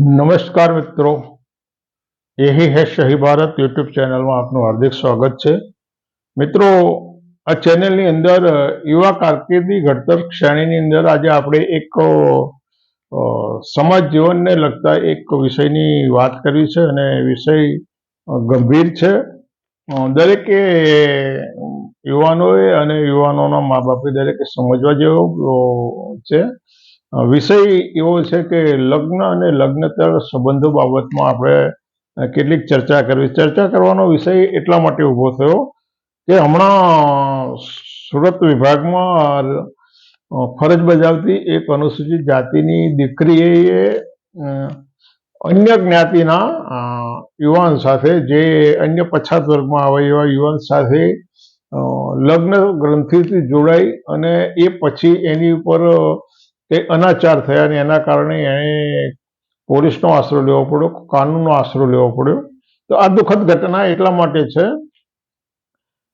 નમસ્કાર મિત્રો. એહી હે શહી ભારત યુટ્યુબ ચેનલમાં આપનું હાર્દિક સ્વાગત છે. મિત્રો, આ ચેનલની અંદર યુવા કારકિર્દી ઘડતર શ્રેણીની અંદર આજે આપણે એક સમાજ જીવનને લગતા એક વિષયની વાત કરવી છે અને વિષય ગંભીર છે. દરેકે, યુવાનોએ અને યુવાનોના મા બાપે દરેકે સમજવા જેવો છે. વિષય એવો છે કે લગ્ન અને લગ્નતર સંબંધો બાબતમાં આપણે કેટલીક ચર્ચા કરવી. ચર્ચા કરવાનો વિષય એટલા માટે ઊભો થયો કે હમણાં સુરત વિભાગમાં ફરજ બજાવતી એક અનુસૂચિત જાતિની દીકરીએ અન્ય જ્ઞાતિના યુવાન સાથે, જે અન્ય પછાત વર્ગમાં આવે એવા યુવાન સાથે લગ્ન ગ્રંથિથી જોડાઈ અને એ પછી એની ઉપર તે અનાચાર થયા અને એના કારણે એણે પોલીસનો આશરો લેવો પડ્યો, કાનૂનનો આશરો લેવો પડ્યો. તો આ દુઃખદ ઘટના એટલા માટે છે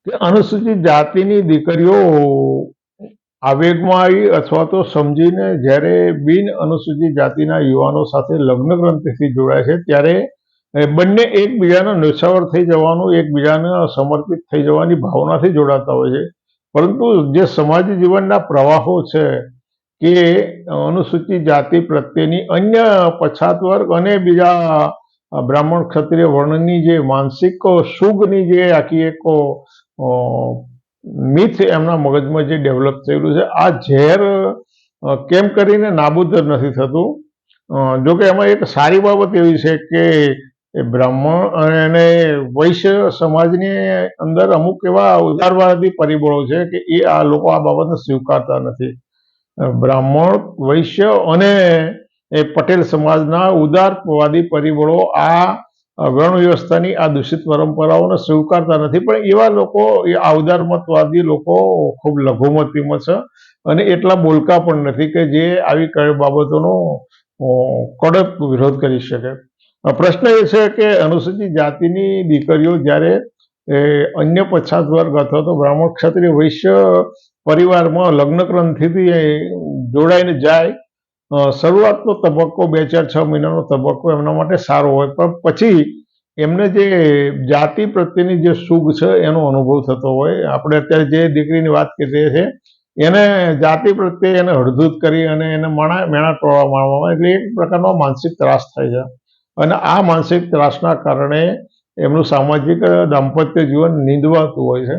કે અનુસૂચિત જાતિની દીકરીઓ આવેગમાં આવી અથવા તો સમજીને જ્યારે બિન અનુસૂચિત જાતિના યુવાનો સાથે લગ્ન ગ્રંથિથી જોડાય છે, ત્યારે બંને એકબીજાનો નિછાવર થઈ જવાનું, એકબીજાને સમર્પિત થઈ જવાની ભાવનાથી જોડાતા હોય છે. પરંતુ જે સમાજ જીવનના પ્રવાહો છે કે અનુસૂચિત જાતિ પ્રત્યેની અન્ય પછાત વર્ગ અને બીજા બ્રાહ્મણ ક્ષત્રિય વર્ણની જે માનસિક સુગની જે આખી એક મિથ એમના મગજમાં જે ડેવલપ થયેલું છે, આ ઝેર કેમ કરીને નાબૂદ નથી થતું? જોકે એમાં એક સારી બાબત એવી છે કે બ્રાહ્મણ અને વૈશ્ય સમાજની અંદર અમુક એવા ઉદારવાદી પરિબળો છે કે એ આ લોકો આ બાબતને સ્વીકારતા નથી. બ્રાહ્મણ, વૈશ્ય અને એ પટેલ સમાજના ઉદારવાદી પરિબળો આ વર્ણ વ્યવસ્થાની આ દૂષિત પરંપરાઓને સ્વીકારતા નથી. પણ એવા લોકો આ ઉદારમતવાદી લોકો ખૂબ લઘુમતીમાં છે અને એટલા બોલકા પણ નથી કે જે આવી બાબતોનો કડક વિરોધ કરી શકે. પ્રશ્ન એ છે કે અનુસૂચિત જાતિની દીકરીઓ જ્યારે એ અન્ય પછાત વર્ગ અથવા તો બ્રાહ્મણ ક્ષત્રિય વૈશ્ય પરિવારમાં લગ્ન ગ્રંથિથી જોડાઈને જાય. શરૂઆતનો તબક્કો બે ચાર છ મહિનાનો તબક્કો એમના માટે સારો હોય. પણ પછી એમને જે જાતિ પ્રત્યેની જે સુખ છે એનો અનુભવ થતો હોય. આપણે અત્યારે જે દીકરીની વાત કરીએ છીએ એને જાતિ પ્રત્યે એને હળધૂત કરી અને એને માણા, મેણા ટોળા મારવામાં એટલે એક પ્રકારનો માનસિક ત્રાસ થાય છે. અને આ માનસિક ત્રાસના કારણે એમનું સામાજિક દાંપત્ય જીવન નીંદવાતું હોય છે.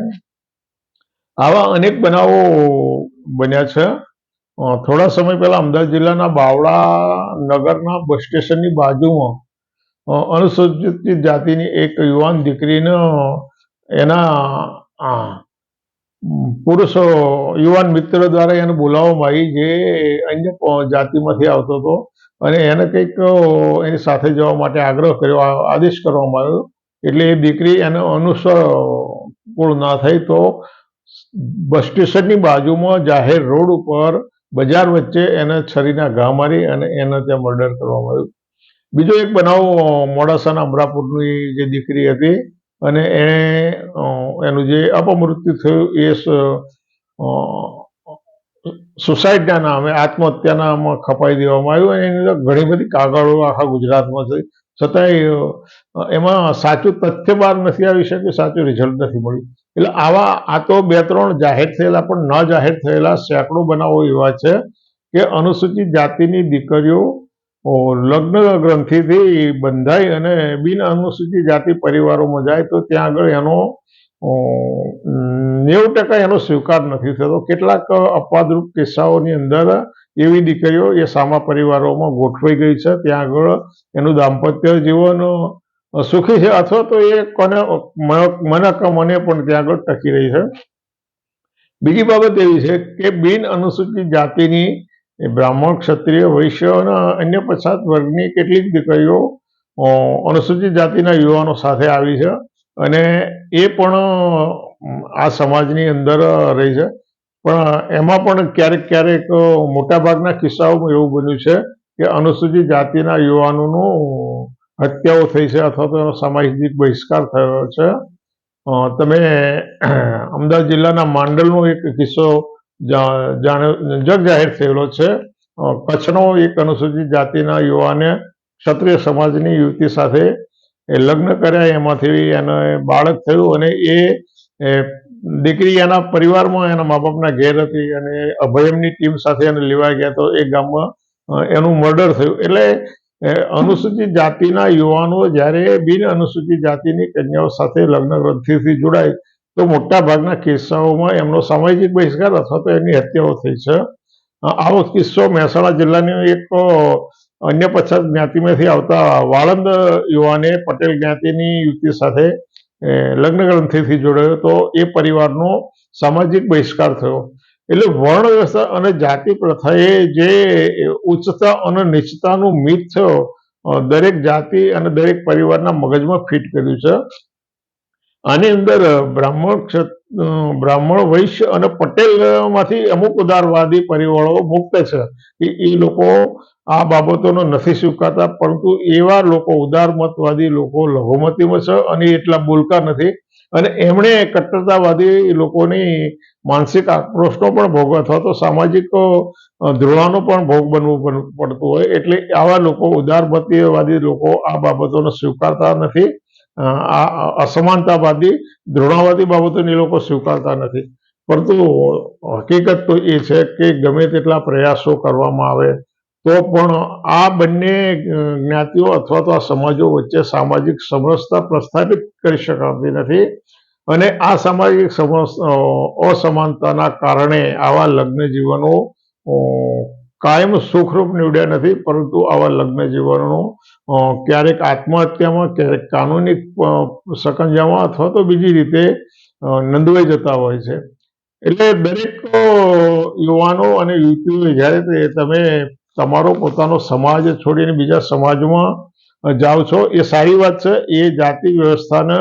આવા અનેક બનાવો બન્યા છે. થોડા સમય પહેલા અમદાવાદ જિલ્લાના બાવળા નગરના બસ સ્ટેશનની બાજુમાં અનુસૂચિત જાતિની એક યુવાન દીકરીને એના પુરુષ યુવાન મિત્ર દ્વારા એને બોલાવવામાં આવી જે અન્ય જાતિમાંથી આવતો હતો. અને એને કંઈક એની સાથે જવા માટે આગ્રહ કર્યો આદેશ કરવામાં આવ્યો. એટલે એ દીકરી એને અનુસર ના થઈ તો બસ સ્ટેશનની બાજુમાં જાહેર રોડ ઉપર બજાર વચ્ચે એને છરીના ઘા મારી અને એને ત્યાં મર્ડર કરવામાં આવ્યું. બીજો એક બનાવ મોડાસાના અમરાપુરની જે દીકરી હતી અને એણે એનું જે અપમૃત્યુ થયું એ સુસાઇડના નામે આત્મહત્યાના ખપાઈ દેવામાં આવ્યું અને એની ઘણી બધી કાગળો આખા ગુજરાતમાં છે. છતાંય એમાં સાચું તથ્ય બહાર નથી આવી શક્યું, સાચું રિઝલ્ટ નથી મળ્યું. એટલે આવા, આ તો બે ત્રણ જાહેર થયેલા, પણ ન જાહેર થયેલા સેંકડો બનાવો એવા છે કે અનુસૂચિત જાતિની દીકરીઓ લગ્ન ગ્રંથિથી બંધાઈ અને બિન અનુસૂચિત જાતિ પરિવારોમાં જાય તો ત્યાં આગળ એનો નેવું ટકા એનો સ્વીકાર નથી થતો. કેટલાક અપવાદરૂપ કિસ્સાઓની અંદર એવી દીકરીઓ એ સામા પરિવારોમાં ગોઠવાઈ ગઈ છે. ત્યાં આગળ એનું દાંપત્ય જીવન સુખી છે અથવા તો એ કોને મનક મને પણ ત્યાં આગળ ટકી રહી છે. બીજી બાબત એવી છે કે બિન અનુસૂચિત જાતિની બ્રાહ્મણ, ક્ષત્રિય, વૈશ્ય અને અન્ય પછાત વર્ગની કેટલીક દીકરીઓ અનુસૂચિત જાતિના યુવાનો સાથે આવી છે. અને એ પણ આ સમાજની અંદર રહી છે. પણ એમાં પણ ક્યારેક ક્યારેક મોટાભાગના કિસ્સાઓમાં એવું બન્યું છે કે અનુસૂચિત જાતિના યુવાનોનું હત્યાઓ થઈ છે અથવા તો સામાજિક બહિષ્કાર થયો છે. તમે અમદાવાદ જિલ્લાના માંડલનો એક કિસ્સો જગ જાહેર થયેલો છે. કચ્છનો એક અનુસૂચિત જાતિના યુવાને ક્ષત્રિય સમાજની યુવતી સાથે એ લગ્ન કર્યા, એમાંથી એને બાળક થયું અને એ દીકરી એના પરિવારમાં એના મા બાપના ઘેર હતી અને અભયમની ટીમ સાથે એને લેવા ગયા તો એ ગામમાં એનું મર્ડર થયું. એટલે અનુસૂચિત જાતિના યુવાનો જ્યારે બિન અનુસૂચિત જાતિની કન્યાઓ સાથે લગ્ન ગ્રંથિથી જોડાય, તો મોટા ભાગના કિસ્સાઓમાં એમનો સામાજિક બહિષ્કાર અથવા તો એની હત્યાઓ થઈ છે. આવો કિસ્સો મહેસાણા જિલ્લાની એક અન્ય પછાત જ્ઞાતિમાંથી આવતા વાળંદ યુવાને પટેલ જ્ઞાતિની યુવતી સાથે લગ્ન ગ્રંથિથી જોડાયો. તો એ પરિવારનો સામાજિક બહિષ્કાર થયો. એટલે વર્ણ વ્યવસ્થા અને જાતિ પ્રથાએ જે ઉચ્ચતા અને નીચતાનું મિત થયો દરેક જાતિ અને દરેક પરિવારના મગજમાં ફિટ કર્યું છે. આની અંદર બ્રાહ્મણ ક્ષત અ, બ્રાહ્મણ વૈશ્ય અને પટેલમાંથી અમુક ઉદારવાદી પરિબળો મુક્ત છે. એ લોકો આ બાબતોનો નથી સ્વીકારતા પરંતુ એવા લોકો ઉદારમતવાદી લોકો લઘુમતીમાં છે અને એટલા બોલકા નથી. અને એમણે કટ્ટરતાવાદી લોકોની માનસિક આક્રોશનો પણ ભોગ અથવા તો સામાજિક અ, પણ ભોગ બનવું પડતું હોય. એટલે આવા લોકો ઉદારમતીવાદી લોકો આ બાબતોને સ્વીકારતા નથી. આ અસમાનતાવાદી, ધૃણાવાદી બાબતોને એ લોકો સ્વીકારતા નથી. પરંતુ હકીકત તો એ છે કે ગમે તેટલા પ્રયાસો કરવામાં આવે, તો પણ આ બંને જ્ઞાતિઓ અથવા તો આ સમાજો વચ્ચે સામાજિક સમરસતા પ્રસ્થાપિત કરી શકાતી નથી. અને આ સામાજિક અસમાનતાના કારણે આવા લગ્ન જીવનો કાયમ સુખરૂપ નીવડ્યા નથી, પરંતુ આવા લગ્ન જીવનનો ક્યારેક આત્મહત્યામાં, ક્યારેક કાનૂની સકંજામાં અથવા તો બીજી રીતે નંદવાઈ જતા હોય છે. એટલે દરેક યુવાનો અને યુવતીઓ જ્યારે તમે તમારો પોતાનો સમાજ છોડીને બીજા સમાજમાં જાઓ છો, એ સારી વાત છે. એ જાતિ વ્યવસ્થાને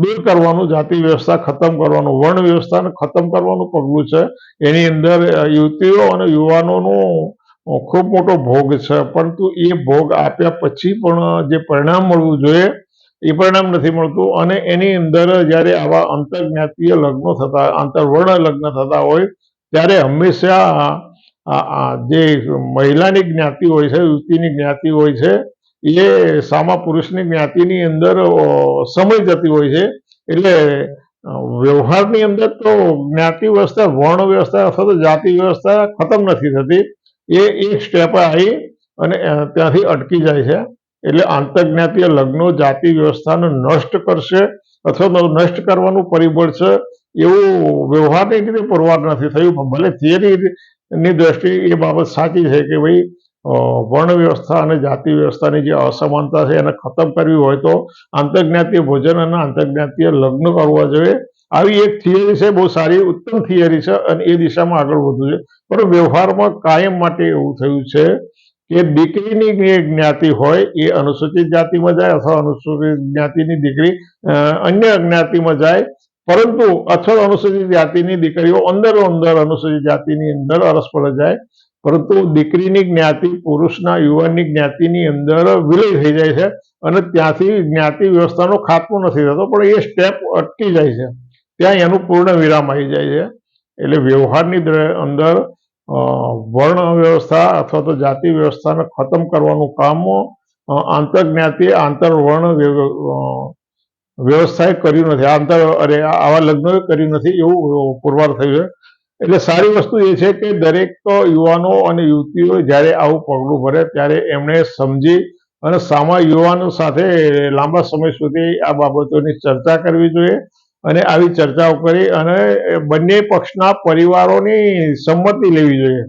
દૂર કરવાનું, જાતિ વ્યવસ્થા ખતમ કરવાનું વર્ણ વ્યવસ્થાને ખતમ કરવાનું પગલું છે. એની અંદર યુવતીઓ અને યુવાનોનો ખૂબ મોટો ભોગ છે. પરંતુ એ ભોગ આપ્યા પછી પણ જે પરિણામ મળવું જોઈએ, એ પરિણામ નથી મળતું. અને એની અંદર જ્યારે આવા આંતરજ્ઞાતીય લગ્નો થતા આંતરવર્ણ લગ્ન થતા હોય, ત્યારે હંમેશા જે મહિલાની જ્ઞાતિ હોય છે, યુવતીની જ્ઞાતિ હોય છે એ સામા પુરુષની જ્ઞાતિની અંદર સમય જતી હોય છે. એટલે વ્યવહારની અંદર તો જ્ઞાતિ વ્યવસ્થા, વર્ણ વ્યવસ્થા અથવા તો જાતિ વ્યવસ્થા ખતમ નથી થતી. એ એક સ્ટેપ આવી અને ત્યાંથી અટકી જાય છે. એટલે આંતરજ્ઞાતીય લગ્નો જાતિ વ્યવસ્થાને નષ્ટ કરશે અથવા નષ્ટ કરવાનું પરિબળ છે એવું વ્યવહારની રીતે પુરવાર નથી થયું. ભલે થિયરીની દ્રષ્ટિએ એ બાબત સાચી છે કે ભાઈ વર્ણ વ્યવસ્થા અને જાતિ વ્યવસ્થાની જે અસમાનતા છે એને ખતમ કરવી હોય તો આંતરજ્ઞાતીય ભોજન અને આંતરજ્ઞાતીય લગ્ન કરવા જોઈએ. આવી એક થિયરી છે, બહુ સારી, ઉત્તમ થિયરી છે અને એ દિશામાં આગળ વધવું છે પણ વ્યવહારમાં કાયમ માટે એવું થયું છે કે દીકરીની જ્ઞાતિ હોય એ અનુસૂચિત જાતિમાં જાય અથવા અનુસૂચિત જ્ઞાતિની દીકરી અન્ય જ્ઞાતિમાં જાય, પરંતુ અથવા અનુસૂચિત જાતિની દીકરીઓ અંદર અંદર અનુસૂચિત જાતિની અંદર અરસપરસ જાય. પરંતુ દીકરીની જ્ઞાતિ પુરુષના યુવાનની જ્ઞાતિની અંદર વિલય થઈ જાય છે અને ત્યાંથી જ્ઞાતિ વ્યવસ્થાનો ખાતમો નથી થતો, પણ એ સ્ટેપ અટકી જાય છે. ત્યાં એનું પૂર્ણ વિરામ આવી જાય છે. એટલે વ્યવહારની અંદર વર્ણ વ્યવસ્થા અથવા તો જાતિ વ્યવસ્થાને ખતમ કરવાનું કામ આંતર આંતરજ્ઞાતિ, આંતરવર્ણ વ્યવસ્થાએ કર્યું નથી. આંતર, અરે, આવા લગ્નોએ કર્યું નથી એવું પુરવાર થયું છે. એટલે સારી વસ્તુ એ છે કે દરેક યુવાનો અને યુવતીઓ જ્યારે આવું પગલું ભરે ત્યારે એમણે સમજી અને સામા યુવાનો સાથે લાંબા સમય સુધી આ બાબતોની ચર્ચા કરવી જોઈએ અને આવી ચર્ચાઓ કરી અને બંને પક્ષના પરિવારોની સંમતિ લેવી જોઈએ.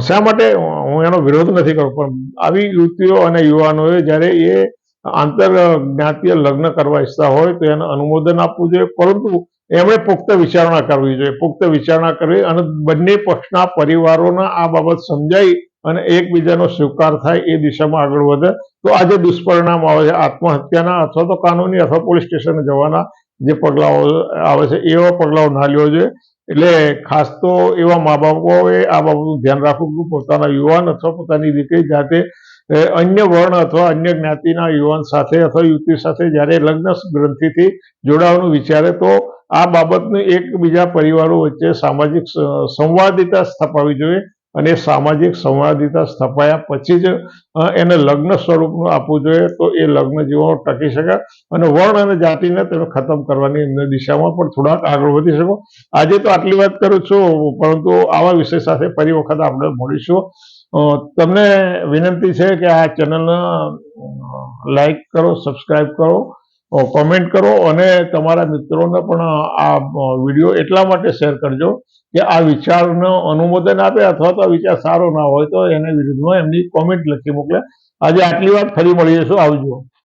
શા માટે? હું એનો વિરોધ નથી કરતો, પણ આવી યુવતીઓ અને યુવાનોએ જ્યારે એ આંતર જ્ઞાતીય લગ્ન કરવા ઈચ્છતા હોય તો એને અનુમોદન આપવું જોઈએ. પરંતુ એમણે પુખ્ત વિચારણા કરવી જોઈએ. પુખ્ત વિચારણા કરવી અને બંને પક્ષના પરિવારોના આ બાબત સમજાઈ અને એકબીજાનો સ્વીકાર થાય એ દિશામાં આગળ વધે. તો આજે દુષ્પરિણામ આવે છે, આત્મહત્યાના અથવા તો કાનૂની અથવા પોલીસ સ્ટેશન જવાના જે પગલાઓ આવે છે, એવા પગલાઓ ના લેવા જોઈએ. એટલે ખાસ તો એવા મા બાપોએ આ બાબતનું ધ્યાન રાખવું કે પોતાના યુવાન અથવા પોતાની દીકરી જાતે અન્ય વર્ણ અથવા અન્ય જ્ઞાતિના યુવાન સાથે અથવા યુવતી સાથે જ્યારે લગ્ન ગ્રંથિથી જોડાવાનું વિચારે તો આ બાબતને એકબીજા પરિવારો વચ્ચે સામાજિક સંવાદિતા સ્થપાવી જોઈએ અને સામાજિક સંવાદિતા સ્થપાયા પછી જ એને લગ્ન સ્વરૂપનું આપવું જોઈએ તો એ લગ્ન જીવન ટકી શકે અને વર્ણ અને જાતિને તમે ખતમ કરવાની દિશામાં પણ થોડાક આગળ વધી શકો. આજે તો આટલી વાત કરું છું, પરંતુ આવા વિષય સાથે ફરી વખત આપણે મળીશું. તમને વિનંતી છે કે આ ચેનલને લાઈક કરો સબસ્ક્રાઈબ કરો. કોમેન્ટ કરો અને તમારા મિત્રોને પણ આ વીડિયો એટલા માટે શેર કરજો કે આ વિચારનો અનુમોદન આપે અથવા તો વિચાર સારો ના હોય તો એને વિરુદ્ધમાં એમની કોમેન્ટ લખી મોકલે. આજે આટલી વાત ફરી મળીએ. જશું આવજો?